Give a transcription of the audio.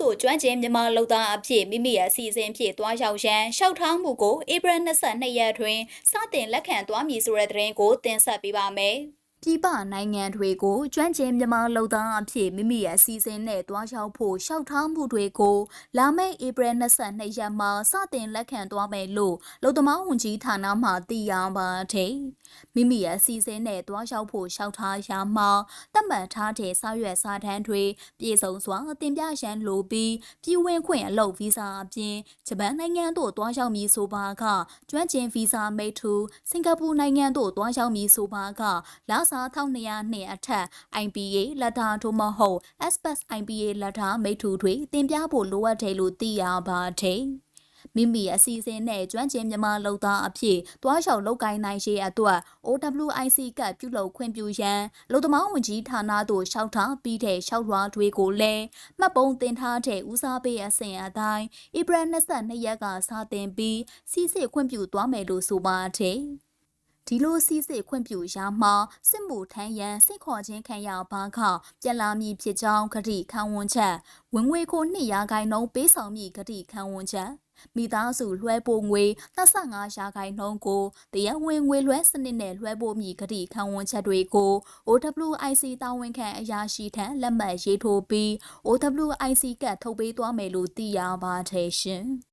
သို့ကျွမ်းကျင်မြန်မာလူသားအဖြစ်မိမိရဲ့အစီအစဉ်ဖြင့်တွားရောက်ရန်ရှောက်ထားမှုကိုဧပြီ22ရက်တွင်စတင်လက်ခံသွားမည်ဆိုတဲ့သတင်းကိုတင်ဆက်ပေးပါမယ်။ပြည်ပနိုင်ငံတွေကိုကျွမ်းကျင်မြန်မာလူသားအဖြစ်မိမိရဲ့အစီအစဉ်နဲ့တွားရောက်ဖို့ရှောက်ထားမှုတွေကိုလာမယ့်ဧပြီ22ရက်မှာစတင်လက်ခံသွားမယ်လို့လုံသမားဝန်ကြီးဌာနမှသိရပါတယ်။မိမိရဲ့အစီအစဉ်နဲ့တွားရောက်ဖို့ရှောက်ထားရမှာတတ် မှတ်ထားတဲ့စာရွက်စာတမ်းတွေပြည်စုံစွာတင်ပြရန်လိုပြီးပြည်ဝင်ခွင့်အလုပ်ဗီဇာအပြင်ဂျပန်နိုင်ငံသို့တွားရောက်မည်ဆိုပါကကျွမ်းကျင်ဗီဇာမိတ်ထူစင်ကာပူနိုင်ငံသို့တွားရောက်မည်ဆိုပါကလာစာ1200နှစ်အထက် IPA လက်တာထို့မဟုတ် Express IPA လက်တာမိတ်ထူတွေတင်ပြဖို့လိုအပ်တယ်လို့သိရပါတယ်။ မိမိအစီအစဉ်နဲ့ကျွမ်းကျင်မြန်မာလုပ်သားအဖြစ်တွားလျှောက်လုပ်ကိုင်းနိုင်ရေးအတွက် OWIC ကပြုလုပ်ခွင့်ပြုရန်လူသမားဝန်ကြီးဌာနသို့လျှောက်ထားပြီးတဲ့လျှောက်လွှာတွေကိုလည်းမှတ်ပုံတင်ထားတဲ့ဦးစားပေးအစဉ်အတိုင်းဧပြီ22ရက်ကစတင်ပြီးစီစစ်ခွင့်ပြုသွားမယ်လို့ဆိုပါတယ်။ဒီလိုစီစစ်ခွင့်ပြုရာမှာစစ်မှုထမ်းရန်စိတ်ခေါ်ခြင်းခံရပါကပြန်လာမည်ဖြစ်ကြောင်းဂတိခံဝန်ချက်ဝင်ငွေကို2ရာခိုင်နှုန်းပေးဆောင်မည်ဂတိခံဝန်ချက် မိသားစုလွှဲပို့ငွေ25ရာခိုင်နှုန်းကိုတရားဝင်ငွေလွှဲစနစ်နဲ့လွှဲပို့မည်ဂတိခံဝန်ချက်တွေကို OWIC တာဝန်ခံအရာရှိထံလက်မှတ်ရေးထိုးပြီး OWIC ကထုတ်ပေးသွားမယ်လို့သိရပါတယ်ရှင်။